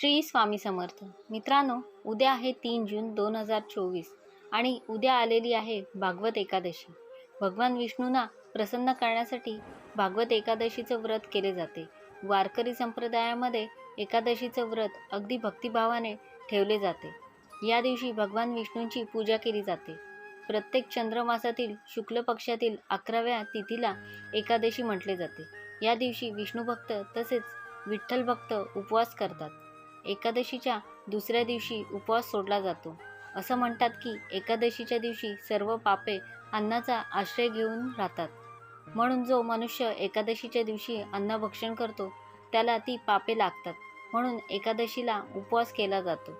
श्री स्वामी समर्थ. मित्रांनो उद्या आहे तीन जून दोन हजार चोवीस आणि उद्या आलेली आहे भागवत एकादशी. भगवान विष्णूंना प्रसन्न करण्यासाठी भागवत एकादशीचं व्रत केले जाते. वारकरी संप्रदायामध्ये एकादशीचं व्रत अगदी भक्तिभावाने ठेवले जाते. या दिवशी भगवान विष्णूंची पूजा केली जाते. प्रत्येक चंद्रमासातील शुक्ल पक्षातील अकराव्या तिथीला एकादशी म्हटले जाते. या दिवशी विष्णू भक्त तसेच विठ्ठल भक्त उपवास करतात. एकादशीच्या दुसऱ्या दिवशी उपवास सोडला जातो. असं म्हणतात की एकादशीच्या दिवशी सर्व पापे अन्नाचा आश्रय घेऊन राहतात. म्हणून जो मनुष्य एकादशीच्या दिवशी अन्न भक्षण करतो त्याला ती पापे लागतात. म्हणून एकादशीला उपवास केला जातो.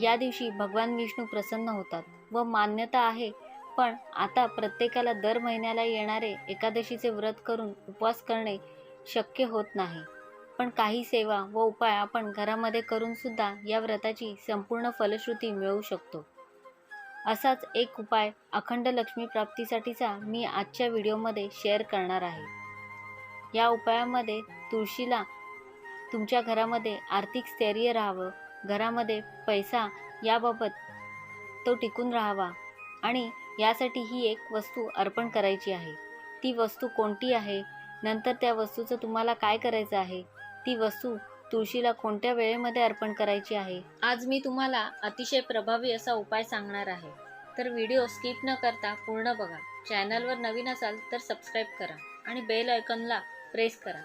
या दिवशी भगवान विष्णू प्रसन्न होतात व मान्यता आहे पण आता प्रत्येकाला दर महिन्याला येणारे एकादशीचे व्रत करून उपवास करणे शक्य होत नाही. पण काही सेवा व उपाय आपण घरामध्ये करून सुद्धा या व्रताची संपूर्ण फलश्रुती मिळवू शकतो. असाच एक उपाय अखंड लक्ष्मी प्राप्तीसाठीचा मी आजच्या व्हिडिओमध्ये शेअर करणार आहे. या उपायामध्ये तुळशीला तुमच्या घरामध्ये आर्थिक स्थैर्य राहावं घरामध्ये पैसा याबाबत तो टिकून राहावा आणि यासाठी ही एक वस्तू अर्पण करायची आहे. ती वस्तू कोणती आहे? नंतर त्या वस्तूचं तुम्हाला काय करायचं आहे? ती वस्तू तुळशीला कोणत्या वेळेमध्ये अर्पण करायची आहे? आज मी तुम्हाला अतिशय प्रभावी असा उपाय सांगणार आहे. तर व्हिडिओ स्किप न करता पूर्ण बघा. चॅनलवर नवीन असाल तर सबस्क्राईब करा आणि बेल आयकॉनला प्रेस करा.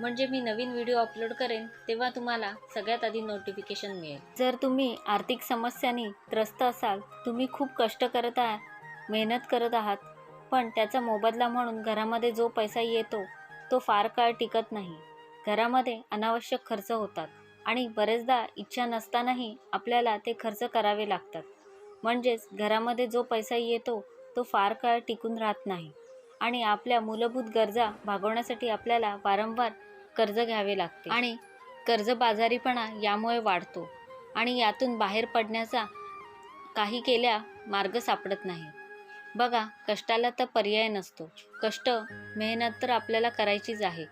म्हणजे मी नवीन व्हिडिओ अपलोड करेन तेव्हा तुम्हाला सगळ्यात आधी नोटिफिकेशन मिळेल. जर तुम्ही आर्थिक समस्यांनी त्रस्त असाल तुम्ही खूप कष्ट करत आहात मेहनत करत आहात पण त्याचा मोबदला म्हणून घरामध्ये जो पैसा येतो तो फार काळ टिकत नाही. घरामध्ये अनावश्यक खर्च होतात आणि बरेचदा इच्छा नसतानाही आपल्याला ते खर्च करावे लागतात. म्हणजेच घरामध्ये जो पैसा येतो तो फार काळ टिकून राहत नाही आणि आपल्या मूलभूत गरजा भागवण्यासाठी आपल्याला वारंवार कर्ज घ्यावे लागते आणि कर्जबाजारीपणा यामुळे वाढतो आणि यातून बाहेर पडण्याचा काही केल्या मार्ग सापडत नाही. बघा कष्टाला तर पर्याय नसतो. कष्ट मेहनत तर आपल्याला करायचीच आहे.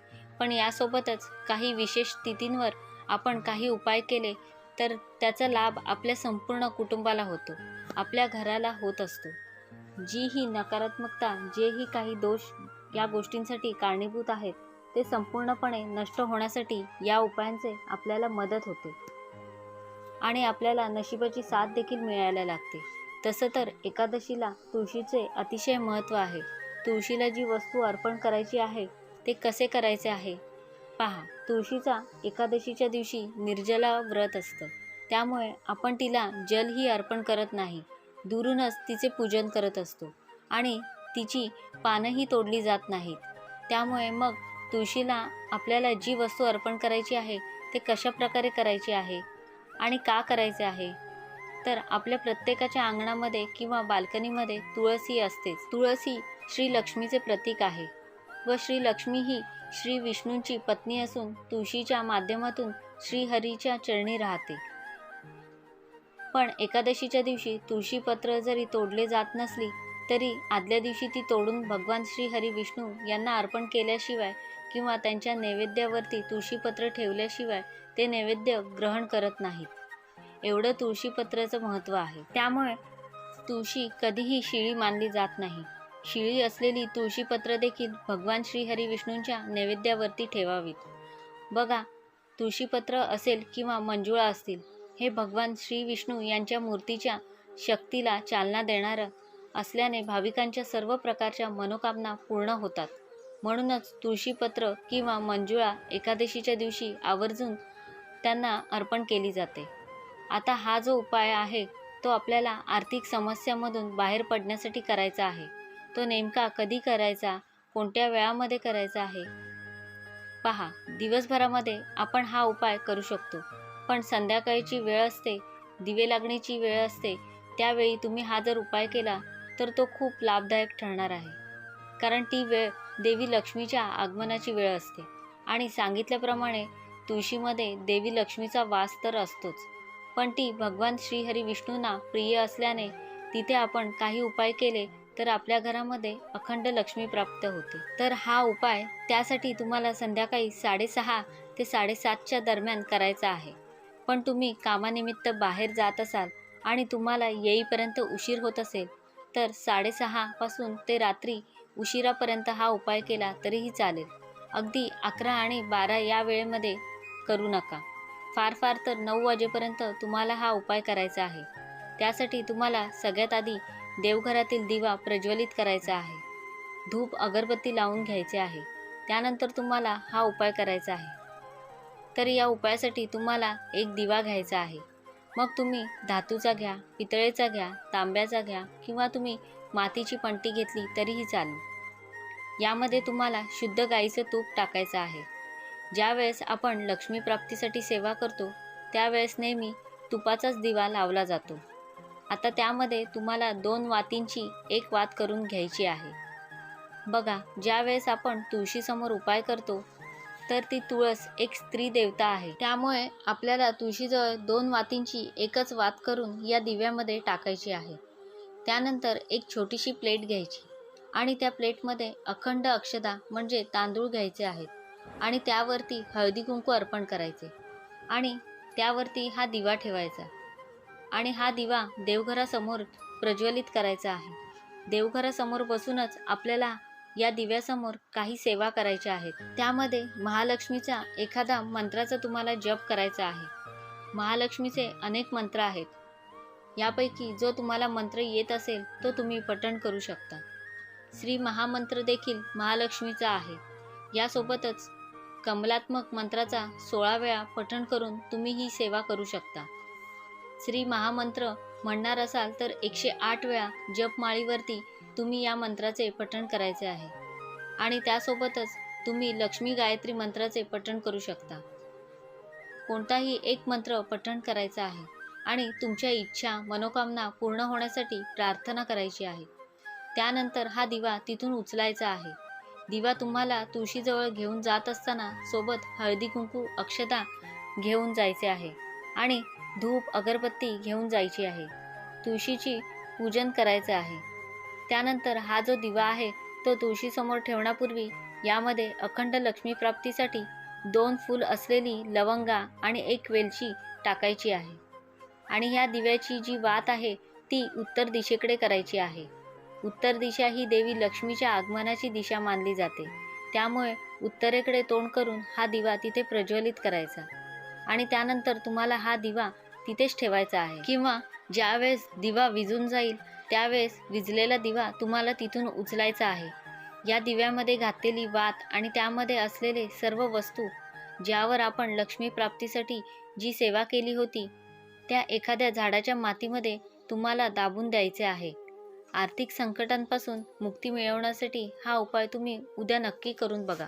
पण यासोबतच काही विशेष स्थितींवर आपण काही उपाय केले तर त्याचा लाभ आपल्या संपूर्ण कुटुंबाला होतो आपल्या घराला होत असतो. जी ही नकारात्मकता जेही काही दोष या गोष्टींसाठी कारणीभूत आहेत ते संपूर्णपणे नष्ट होण्यासाठी या उपायांचे आपल्याला मदत होते. आणि आपल्याला नशिबाची साथ देखील मिळायला लागते. तसं तर एकादशीला तुळशीचे अतिशय महत्त्व आहे. तुळशीला जी वस्तू अर्पण करायची आहे ते कसे करायचे आहे? पहा तुळशीचा एकादशीच्या दिवशी निर्जला व्रत असतं. त्यामुळे आपण तिला जलही अर्पण करत नाही. दुरूनच तिचे पूजन करत असतो. आणि तिची पानंही तोडली जात नाहीत. त्यामुळे मग तुळशीला आपल्याला जी वस्तू अर्पण करायची आहे ते कशा प्रकारे करायची आहे? आणि का करायचे आहे? तर आपल्या प्रत्येकाच्या अंगणामध्ये किंवा बाल्कनीमध्ये तुळस ही असतेच. तुळस ही श्री लक्ष्मीचे प्रतीक आहे. व श्री लक्ष्मी ही श्री विष्णूंची पत्नी असून तुळशीच्या माध्यमातून श्रीहरीच्या चरणी राहते. पण एकादशीच्या दिवशी तुळशीपत्र जरी तोडले जात नसली तरी आदल्या दिवशी ती तोडून भगवान श्री हरी विष्णू यांना अर्पण केल्याशिवाय किंवा त्यांच्या नैवेद्यावरती तुळशीपत्र ठेवल्याशिवाय ते नैवेद्य ग्रहण करत नाहीत. एवढं तुळशीपत्राचं महत्त्व आहे. त्यामुळे तुळशी कधीही शिळी मानली जात नाही. शिळी असलेली तुळशीपत्र देखील भगवान श्रीहरी विष्णूंच्या नैवेद्यावरती ठेवावीत. बघा तुळशीपत्र असेल किंवा मंजुळा असतील हे भगवान श्री विष्णू यांच्या मूर्तीच्या शक्तीला चालना देणारं असल्याने भाविकांच्या सर्व प्रकारच्या मनोकामना पूर्ण होतात. म्हणूनच तुळशीपत्र किंवा मंजुळा एकादशीच्या दिवशी आवर्जून त्यांना अर्पण केली जाते. आता हा जो उपाय आहे तो आपल्याला आर्थिक समस्यामधून बाहेर पडण्यासाठी करायचा आहे. तो नेमका कधी करायचा? कोणत्या वेळामध्ये करायचा आहे? पहा दिवसभरामध्ये आपण हा उपाय करू शकतो. पण संध्याकाळची वेळ असते दिवे लागण्याची वेळ असते त्यावेळी तुम्ही हा जर उपाय केला तर तो खूप लाभदायक ठरणार आहे. कारण ती वेळ देवी लक्ष्मीच्या आगमनाची वेळ असते. आणि सांगितल्याप्रमाणे तुळशीमध्ये देवी लक्ष्मीचा वास तर असतोच. पण ती भगवान श्रीहरी विष्णूंना प्रिय असल्याने तिथे आपण काही उपाय केले तर आपल्या घरामध्ये अखंड लक्ष्मी प्राप्त होते. तर हा उपाय त्यासाठी तुम्हाला संध्याकाळी साडेसहा ते साडेसातच्या दरम्यान करायचा आहे. पण तुम्ही कामानिमित्त बाहेर जात असाल आणि तुम्हाला येईपर्यंत उशीर होत असेल तर साडेसहापासून ते रात्री उशिरापर्यंत हा उपाय केला तरीही चालेल. अगदी अकरा आणि बारा या वेळेमध्ये करू नका. फार फार तर नऊ वाजेपर्यंत तुम्हाला हा उपाय करायचा आहे. त्यासाठी तुम्हाला सगळ्यात आधी देवघरातील दिवा प्रज्वलित करायचा आहे. धूप अगरबत्ती लावून घ्यायचे आहे. त्यानंतर तुम्हाला हा उपाय करायचा आहे. तर या उपायासाठी तुम्हाला एक दिवा घ्यायचा आहे. मग तुम्ही धातूचा घ्या पितळेचा घ्या तांब्याचा घ्या किंवा तुम्ही मातीची पंटी घेतली तरीही चालेल. यामध्ये तुम्हाला शुद्ध गाईचं तूप टाकायचं आहे. ज्यावेळेस आपण लक्ष्मीप्राप्तीसाठी सेवा करतो त्यावेळेस नेहमी तुपाचाच दिवा लावला जातो. आता त्यामध्ये तुम्हाला दोन वातींची एक वात करून घ्यायची आहे. बघा ज्यावेळेस आपण तुळशीसमोर उपाय करतो तर ती तुळस एक स्त्री देवता आहे. त्यामुळे आपल्याला तुळशीजवळ दोन वातींची एकच वात करून या दिव्यामध्ये टाकायची आहे. त्यानंतर एक छोटीशी प्लेट घ्यायची आणि त्या प्लेटमध्ये अखंड अक्षदा म्हणजे तांदूळ घ्यायचे आहेत आणि त्यावरती हळदी कुंकू अर्पण करायचे आणि त्यावरती हा दिवा ठेवायचा. आणि हा दिवा देवघरासमोर प्रज्वलित करायचा आहे. देवघरासमोर बसूनच आपल्याला या दिव्यासमोर काही सेवा करायच्या आहेत. त्यामध्ये महालक्ष्मीचा एखादा मंत्राचा तुम्हाला जप करायचा आहे. महालक्ष्मीचे अनेक मंत्र आहेत. यापैकी जो तुम्हाला मंत्र येत असेल तो तुम्ही पठण करू शकता. श्री महामंत्र देखील महालक्ष्मीचा आहे. यासोबतच कमलात्मक मंत्राचा सोळा वेळा पठण करून तुम्ही ही सेवा करू शकता. श्री महामंत्र म्हणणार असाल तर एकशे आठ वेळा जपमाळीवरती तुम्ही या मंत्राचे पठण करायचे आहे. आणि त्यासोबतच तुम्ही लक्ष्मी गायत्री मंत्राचे पठण करू शकता. कोणताही एक मंत्र पठण करायचा आहे आणि तुमच्या इच्छा मनोकामना पूर्ण होण्यासाठी प्रार्थना करायची आहे. त्यानंतर हा दिवा तिथून उचलायचा आहे. दिवा तुम्हाला तुळशीजवळ घेऊन जात असताना सोबत हळदी कुंकू अक्षता घेऊन जायचे आहे. आणि धूप अगरबत्ती घेऊन जायची आहे. तुळशीची पूजन करायचं आहे. त्यानंतर हा जो दिवा आहे तो तुळशीसमोर ठेवण्यापूर्वी यामध्ये अखंड लक्ष्मी प्राप्तीसाठी दोन फूल असलेली लवंगा आणि एक वेलची टाकायची आहे. आणि ह्या दिव्याची जी वात आहे ती उत्तर दिशेकडे करायची आहे. उत्तर दिशा ही देवी लक्ष्मीच्या आगमनाची दिशा मानली जाते. त्यामुळे उत्तरेकडे तोंड करून हा दिवा तिथे प्रज्वलित करायचा. आणि त्यानंतर तुम्हाला हा दिवा तिथेच ठेवायचा आहे. किंवा ज्यावेळेस दिवा विजून जाईल त्यावेळेस विजलेला दिवा तुम्हाला तिथून उचलायचा आहे. या दिव्यामध्ये घातलेली वात आणि त्यामध्ये असलेले सर्व वस्तू ज्यावर आपण लक्ष्मी प्राप्तीसाठी जी सेवा केली होती त्या एखाद्या झाडाच्या मातीमध्ये तुम्हाला दाबून द्यायचे आहे. आर्थिक संकटांपासून मुक्ती मिळवण्यासाठी हा उपाय तुम्ही उद्या नक्की करून बघा.